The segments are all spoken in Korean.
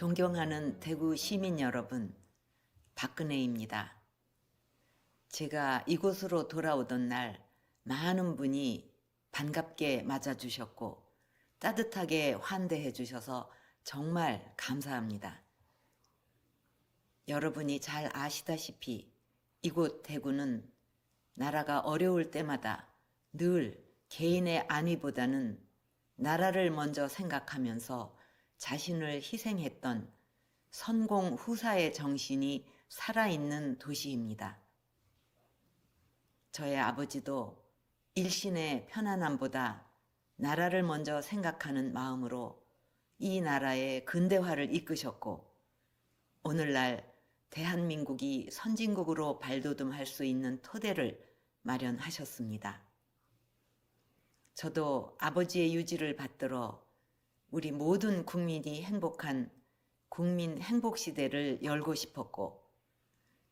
존경하는 대구 시민 여러분, 박근혜입니다. 제가 이곳으로 돌아오던 날 많은 분이 반갑게 맞아주셨고 따뜻하게 환대해 주셔서 정말 감사합니다. 여러분이 잘 아시다시피 이곳 대구는 나라가 어려울 때마다 늘 개인의 안위보다는 나라를 먼저 생각하면서 자신을 희생했던 선공 후사의 정신이 살아있는 도시입니다. 저의 아버지도 일신의 편안함보다 나라를 먼저 생각하는 마음으로 이 나라의 근대화를 이끄셨고 오늘날 대한민국이 선진국으로 발돋움할 수 있는 토대를 마련하셨습니다. 저도 아버지의 유지를 받들어 우리 모든 국민이 행복한 국민 행복 시대를 열고 싶었고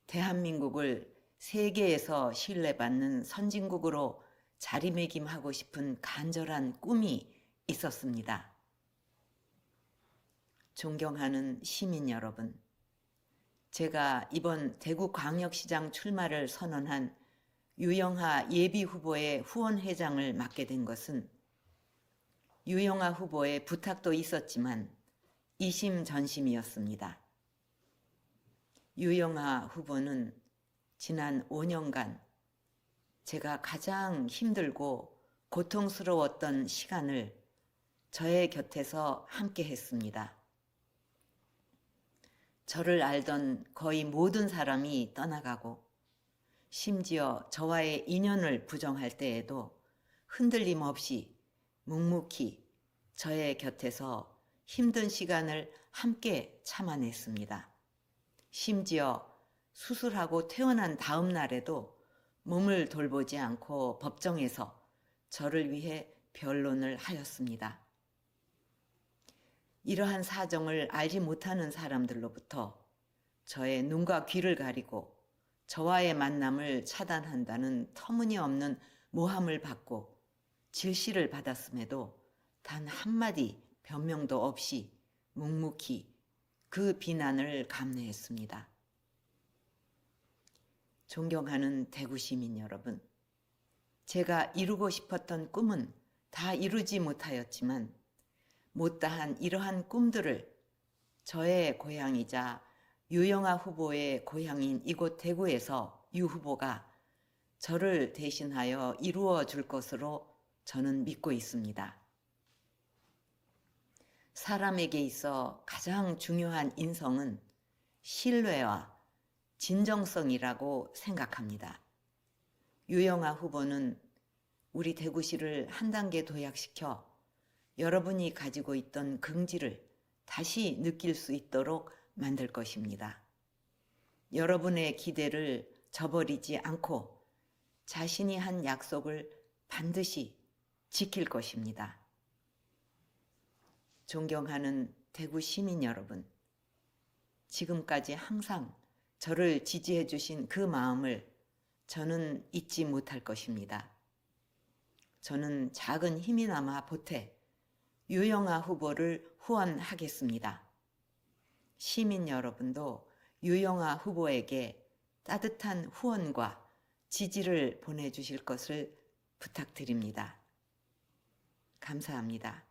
대한민국을 세계에서 신뢰받는 선진국으로 자리매김하고 싶은 간절한 꿈이 있었습니다. 존경하는 시민 여러분, 제가 이번 대구광역시장 출마를 선언한 유영하 예비 후보의 후원회장을 맡게 된 것은 유영하 후보의 부탁도 있었지만 이심전심이었습니다. 유영하 후보는 지난 5년간 제가 가장 힘들고 고통스러웠던 시간을 저의 곁에서 함께 했습니다. 저를 알던 거의 모든 사람이 떠나가고 심지어 저와의 인연을 부정할 때에도 흔들림 없이 묵묵히 저의 곁에서 힘든 시간을 함께 참아냈습니다. 심지어 수술하고 퇴원한 다음 날에도 몸을 돌보지 않고 법정에서 저를 위해 변론을 하였습니다. 이러한 사정을 알지 못하는 사람들로부터 저의 눈과 귀를 가리고 저와의 만남을 차단한다는 터무니없는 모함을 받고 질시를 받았음에도 단 한마디 변명도 없이 묵묵히 그 비난을 감내했습니다. 존경하는 대구 시민 여러분, 제가 이루고 싶었던 꿈은 다 이루지 못하였지만 못다한 이러한 꿈들을 저의 고향이자 유영아 후보의 고향인 이곳 대구에서 유 후보가 저를 대신하여 이루어 줄 것으로 저는 믿고 있습니다. 사람에게 있어 가장 중요한 인성은 신뢰와 진정성이라고 생각합니다. 유영아 후보는 우리 대구시를 한 단계 도약시켜 여러분이 가지고 있던 긍지를 다시 느낄 수 있도록 만들 것입니다. 여러분의 기대를 저버리지 않고 자신이 한 약속을 반드시 지킬 것입니다. 존경하는 대구 시민 여러분, 지금까지 항상 저를 지지해 주신 그 마음을 저는 잊지 못할 것입니다. 저는 작은 힘이나마 보태 유영아 후보를 후원하겠습니다. 시민 여러분도 유영아 후보에게 따뜻한 후원과 지지를 보내주실 것을 부탁드립니다. 감사합니다.